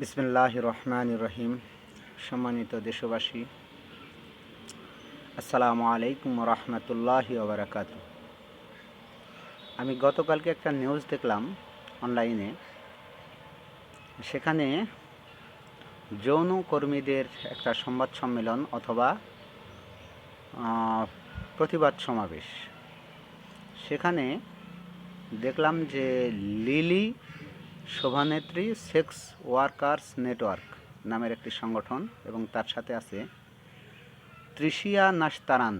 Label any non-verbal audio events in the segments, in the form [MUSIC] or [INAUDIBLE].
বিসমিল্লাহ রহমান রহিম। সম্মানিত দেশবাসী, আসসালামু আলাইকুম রহমতুল্লাহ ওবরাকাত আমি গতকালকে একটা নিউজ দেখলাম অনলাইনে। সেখানে যৌন কর্মীদের একটা সংবাদ সম্মেলন অথবা প্রতিবাদ সমাবেশ। সেখানে দেখলাম যে লিলি শোভানেত্রী সেক্স ওয়ার্কার্স নেটওয়ার্ক নামের একটি সংগঠন এবং তার সাথে আছে ত্রিশিয়া নাস্তারান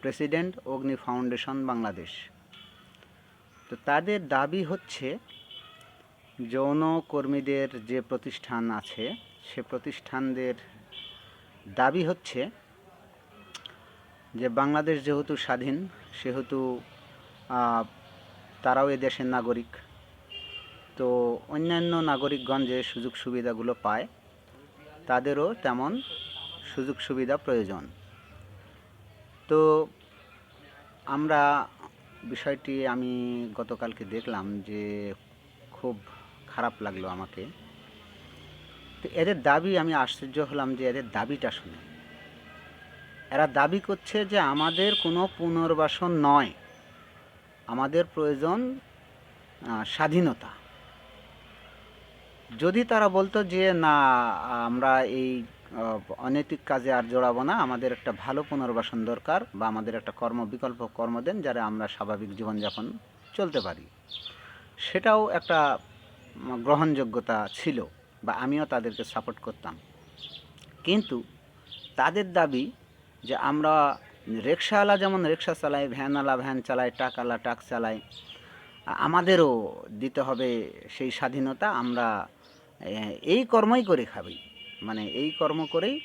প্রেসিডেন্ট অগ্নি ফাউন্ডেশন বাংলাদেশ। তো তাদের দাবি হচ্ছে, যৌন কর্মীদের যে প্রতিষ্ঠান আছে, সে প্রতিষ্ঠানদের দাবি হচ্ছে যে বাংলাদেশ যেহেতু স্বাধীন, সেহেতু তারাও এ দেশের নাগরিক। তো অন্যান্য নাগরিকগণ যে সুযোগ সুবিধাগুলো পায়, তাদেরও তেমন সুযোগ সুবিধা প্রয়োজন। তো আমরা বিষয়টি আমি গতকালকে দেখলাম যে খুব খারাপ লাগল আমাকে। তো এদের দাবি আমি আশ্চর্য হলাম যে এদের দাবিটা শুনে। এরা দাবি করছে যে আমাদের কোনো পুনর্বাসন নয়। আমাদের প্রয়োজন স্বাধীনতা। যদি তারা বলতো যে, না, আমরা এই অনৈতিক কাজে আর জড়াবো না, আমাদের একটা ভালো পুনর্বাসন দরকার বা আমাদের একটা কর্ম, বিকল্প কর্ম দেন যারা আমরা স্বাভাবিক জীবনযাপন চলতে পারি। সেটাও একটা গ্রহণযোগ্যতা ছিল বা আমিও তাদেরকে সাপোর্ট করতাম। কিন্তু তাদের দাবি যে, আমরা রিক্সাওয়ালা যেমন রিক্সা চালায় ভ্যানওয়ালা ভ্যান চালায় ট্রাকওয়ালা ট্রাক চালায় আমাদেরও দিতে হবে সেই স্বাধীনতা আমরা এই কর্মই করে খাবি। মানে এই কর্ম করেই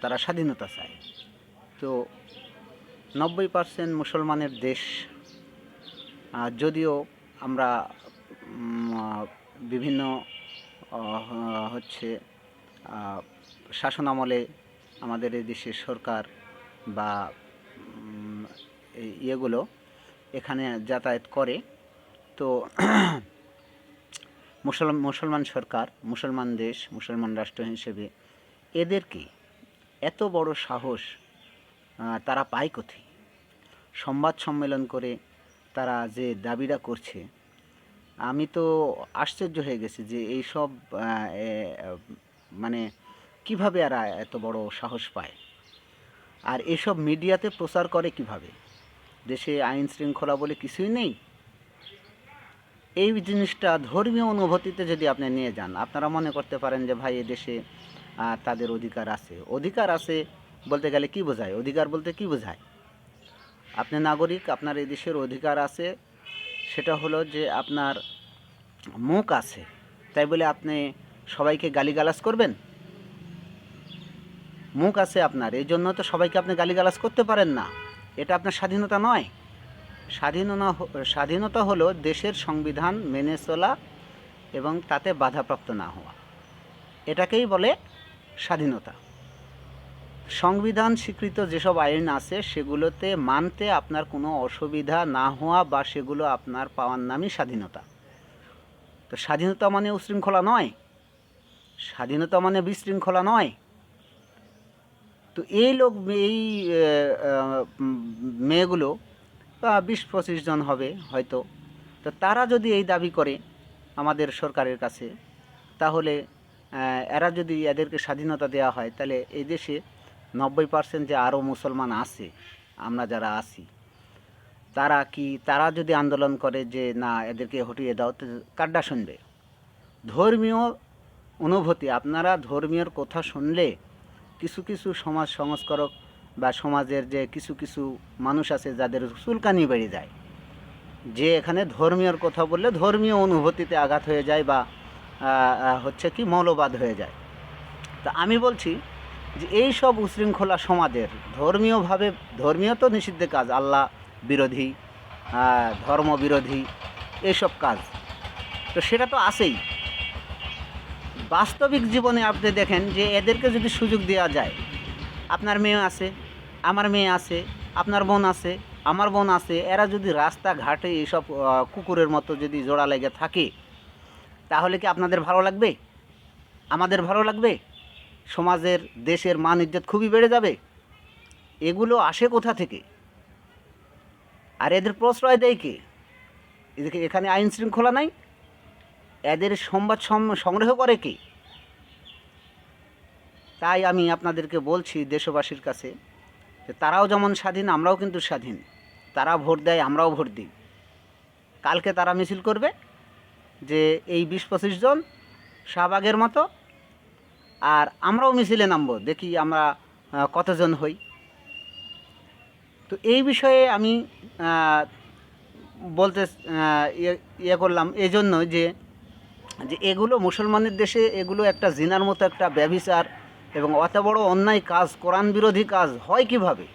তারা স্বাধীনতা চায়। তো নব্বই পার্সেন্ট মুসলমানের দেশ যদিও আমরা বিভিন্ন হচ্ছে আ, শাসনামলে আমাদের এই দেশের সরকার বা ইয়েগুলো এখানে যাতায়াত করে তো [CLEARS THROAT] মুসলমান মুসলমান সরকার মুসলমান দেশ মুসলমান রাষ্ট্র হিসেবে এদেরকে এত বড় সাহস তারা পায় কোথায়? সংবাদ সম্মেলন করে তারা যে দাবিটা করছে আমি তো আশ্চর্য হয়ে গেছি যে এইসব আহ, এ, আহ, মানে কীভাবে এরা এত বড় সাহস পায়? আর এসব মিডিয়াতে প্রচার করে কীভাবে? দেশে আইন শৃঙ্খলা বলে কিছুই নেই? এই জিনিসটা ধর্মীয় অনুভূতিতে যদি আপনি নিয়ে যান, আপনারা মনে করতে পারেন যে, ভাই দেশে তাদের অধিকার আছে। অধিকার আছে বলতে গেলে কি বোঝায়? অধিকার বলতে কি বোঝায়? আপনি নাগরিক, আপনার এই দেশের অধিকার আছে। সেটা হলো যে, আপনার মুখ আছে। তাই বলে আপনি সবাইকে গালিগালাজ করবেন? মুখ আছে আপনার। এই জন্য তো সবাইকে আপনি গালিগালাজ করতে পারেন না। এটা আপনার স্বাধীনতা নয়। স্বাধীনতা স্বাধীনতা হলো দেশের সংবিধান মেনে চলা এবং তাতে বাধাপ্রাপ্ত না হওয়া। এটাকেই বলে স্বাধীনতা। সংবিধান স্বীকৃত যেসব আইন আছে, সেগুলোতে মানতে আপনার কোনো অসুবিধা না হওয়া বা সেগুলো আপনার পাওয়ার নামই স্বাধীনতা। তো স্বাধীনতা মানে উশৃঙ্খলা নয়। স্বাধীনতা মানে বিশৃঙ্খলা নয়। তো এই লোক, এই মেয়েগুলো বিশ পঁচিশ জন হবে হয়তো। তো তারা যদি এই দাবি করে আমাদের সরকারের কাছে, তাহলে এরা যদি এদেরকে স্বাধীনতা দেওয়া হয়, তাহলে এই দেশে নব্বই পার্সেন্ট যে আরও মুসলমান আছে, আমরা যারা আছি, তারা কি, তারা যদি আন্দোলন করে যে না, এদেরকে হটিয়ে দাও, তো কাড্ডা শুনবে? ধর্মীয় অনুভূতি, আপনারা ধর্মীয়র কথা শুনলে কিছু কিছু সমাজ সংস্কারক বা সমাজের যে কিছু কিছু মানুষ আছে যাদের চুলকানি বেড়ে যায়, যে এখানে ধর্মীয়র কথা বললে ধর্মীয় অনুভূতিতে আঘাত হয়ে যায় বা হচ্ছে কি মৌলবাদ হয়ে যায়। তা আমি বলছি যে এই সব উশৃঙ্খলা সমাজের ধর্মীয়ভাবে, ধর্মীয় তো নিষিদ্ধ কাজ, আল্লাহ বিরোধী ধর্ম বিরোধী এইসব কাজ। তো সেটা তো আছেই। বাস্তবিক জীবনে আপনি দেখেন যে এদেরকে যদি সুযোগ দেওয়া যায় আপনার মেয়ে আছে, আমার মেয়ে আছে, আপনার বোন আছে, আমার বোন আছে, এরা যদি রাস্তাঘাটে এইসব কুকুরের মতো যদি জোড়া লেগে থাকে, তাহলে কি আপনাদের ভালো লাগবে? আমাদের ভালো লাগবে? সমাজের, দেশের মান ইজ্জত খুবই বেড়ে যাবে? এগুলো আসে কোথা থেকে? আর এদের প্রশ্রয় দেয় কে? এদিকে এখানে আইন শৃঙ্খলা নাই? এদের সংবাদ সংগ্রহ করে কে? তাই আমি আপনাদেরকে বলছি দেশবাসীর কাছে যে তারাও যেমন স্বাধীন, আমরাও কিন্তু স্বাধীন। তারা ভোট দেয়, আমরাও ভোট দিই। কালকে তারা মিছিল করবে যে এই বিশ পঁচিশ জন শাহবাগের মতো, আর আমরাও মিছিলে নামবো, দেখি আমরা কতজন হই। তো এই বিষয়ে আমি বলতে ইয়ে ইয়ে করলাম এই জন্য যে যে এগুলো মুসলমানের দেশে এগুলো একটা জিনার মতো একটা ব্যভিচার এবং অত বড় অন্যায় কাজ কোরআন বিরোধী কাজ হয় কীভাবে?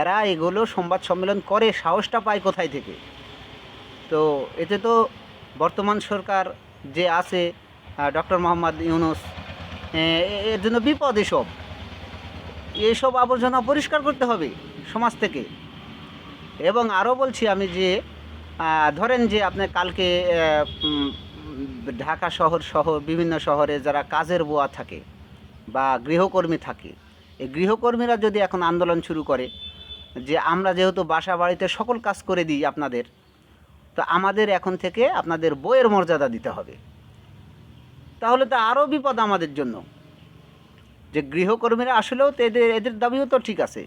এরা এগুলো সংবাদ সম্মেলন করে, সাহসটা পায় কোথায় থেকে? তো এতে তো বর্তমান সরকার যে আছে ডক্টর মোহাম্মদ ইউনুস এর জন্য বিপদ এসব। এইসব আবর্জনা পরিষ্কার করতে হবে সমাজ থেকে। এবং আরও বলছি আমি যে ধরেন যে আপনি কালকে ঢাকা শহর সহ বিভিন্ন শহরে যারা কাজের বোয়া থাকে বা গৃহকর্মী থাকে। এই গৃহকর্মীরা যদি এখন আন্দোলন শুরু করে, যে আমরা যেহেতু বাসা বাড়িতে সকল কাজ করে দিই আপনাদের, তো আমাদের এখন থেকে আপনাদের বইয়ের মর্যাদা দিতে হবে। তাহলে তো আরও বিপদ আমাদের জন্য। যে গৃহকর্মীরা আসলেও তো এদের এদের দাবিও তো ঠিক আছে।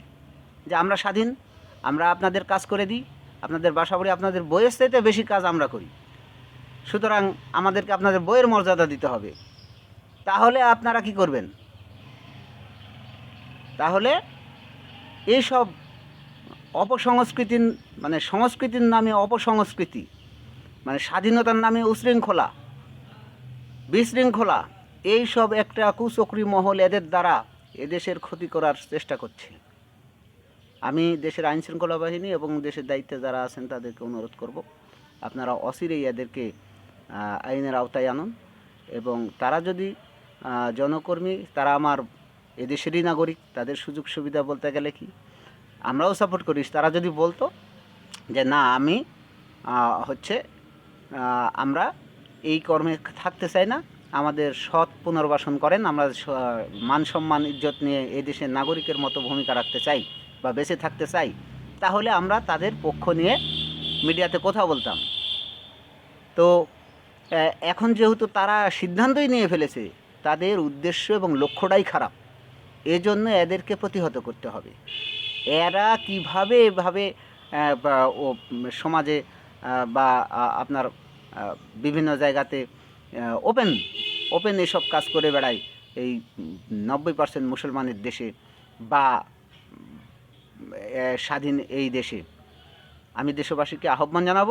যে আমরা স্বাধীন, আমরা আপনাদের কাজ করে দিই, আপনাদের বাসা বাড়ি আপনাদের বইয়ের চাইতে বেশি কাজ আমরা করি। সুতরাং আমাদেরকে আপনাদের বইয়ের মর্যাদা দিতে হবে। তাহলে আপনারা কি করবেন? তাহলে এইসব অপসংস্কৃতির মানে সংস্কৃতির নামে অপসংস্কৃতি মানে স্বাধীনতার নামে উশৃঙ্খলা, বিশৃঙ্খলা, এইসব একটা কুচক্রি মহল এদের দ্বারা এদেশের ক্ষতি করার চেষ্টা করছে। আমি দেশের আইন শৃঙ্খলা বাহিনী এবং দেশের দায়িত্বে যারা আছেন তাদেরকে অনুরোধ করব, আপনারা অচিরেই এদেরকে আইনের আওতায় আনুন এবং তারা যদি জনকর্মী, তারা আমার এদেশেরই নাগরিক, তাদের সুযোগ সুবিধা বলতে গেলে কি? আমরাও সাপোর্ট করি। তারা যদি বলতো যে, না, আমি হচ্ছে আমরা এই কর্মে থাকতে চাই না, আমাদের সৎ পুনর্বাসন করেন, আমরা মান সম্মান, ইজ্জত নিয়ে এই দেশের নাগরিকের মতো ভূমিকা রাখতে চাই বা বেঁচে থাকতে চাই, তাহলে আমরা তাদের পক্ষ নিয়ে মিডিয়াতে কথা বলতাম। তো এখন যেহেতু তারা সিদ্ধান্তই নিয়ে ফেলেছে, তাদের উদ্দেশ্য এবং লক্ষ্যটাই খারাপ। এজন্য এদেরকে প্রতিহত করতে হবে। এরা কীভাবে এভাবে ও সমাজে বা আপনার বিভিন্ন জায়গাতে ওপেন ওপেন এসব কাজ করে বেড়ায় এই নব্বই পার্সেন্ট মুসলমানের দেশে বা স্বাধীন এই দেশে। আমি দেশবাসীকে আহ্বান জানাব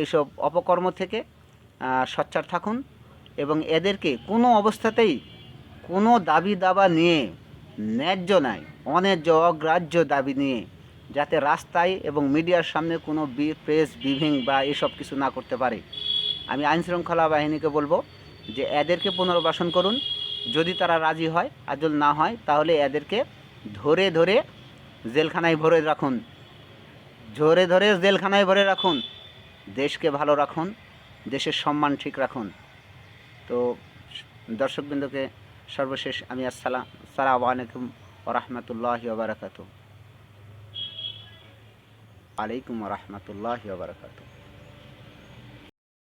এইসব অপকর্ম থেকে সোচ্চার থাকুন এবং এদেরকে কোনো অবস্থাতেই কোনো দাবি দাবা নিয়ে ন্যায্য নয় অন্যায্য অগ্রাহ্য দাবি নিয়ে, যাতে রাস্তায় এবং মিডিয়ার সামনে কোনো বি- প্রেস, বিভিং বা এসব কিছু না করতে পারে। আমি আইন শৃঙ্খলা বাহিনীকে বলব যে এদেরকে পুনর্বাসন করুন। যদি তারা রাজি হয় আর যদি না হয়, তাহলে এদেরকে ধরে ধরে জেলখানায় ভরে রাখুন। ধরে ধরে জেলখানায় ভরে রাখুন। দেশকে ভালো রাখুন, দেশের সম্মান ঠিক রাখুন। তো দর্শকবৃন্দকে সর্বশেষ আমি আসসালাম সালাম আলাইকুম ওরহমতুল্লাহ বারাকাতু আলাইকুম রহমতুল্লাহ বারাকাতু